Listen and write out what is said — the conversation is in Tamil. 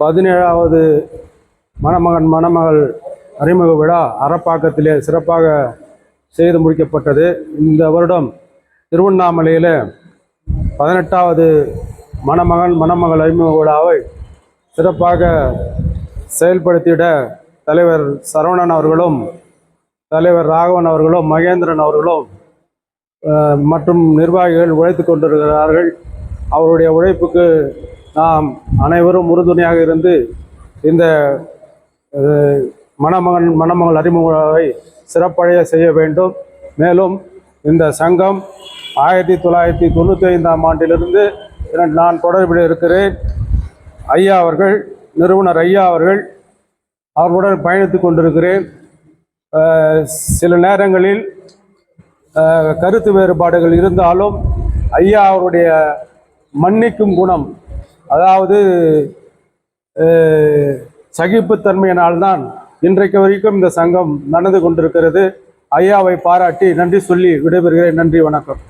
பதினேழாவது மணமகன் மணமகள் அறிமுக விழா அறப்பாக்கத்திலே சிறப்பாக செய்து முடிக்கப்பட்டது. இந்த வருடம் திருவண்ணாமலையில் பதினெட்டாவது மணமகன் மணமகள் அறிமுக விழாவை சிறப்பாக செயல்படுத்திட தலைவர் சரவணன் அவர்களும் தலைவர் ராகவன் அவர்களும் மகேந்திரன் அவர்களும் மற்றும் நிர்வாகிகள் உழைத்து கொண்டிருக்கிறார்கள். அவருடைய உழைப்புக்கு நாம் அனைவரும் உறுதுணையாக இருந்து இந்த மணமகன் மணமகள் அறிமுகவை சிறப்படைய செய்ய வேண்டும். மேலும் இந்த சங்கம் ஆயிரத்தி தொள்ளாயிரத்தி தொண்ணூற்றி ஐந்தாம் ஆண்டிலிருந்து நான் தொடர்பில் இருக்கிறேன். ஐயா அவர்கள் நிறுவனர் ஐயா அவர்கள் அவர்களுடன் பயணித்து கொண்டிருக்கிறேன். சில நேரங்களில் கருத்து வேறுபாடுகள் இருந்தாலும் ஐயா அவருடைய மன்னிக்கும் குணம் அதாவது சகிப்புத்தன்மையினால்தான் இன்றைக்கு வரைக்கும் இந்த சங்கம் நடந்து கொண்டிருக்கிறது. ஐயாவை பாராட்டி நன்றி சொல்லி விடைபெறுகிறேன். நன்றி வணக்கம்.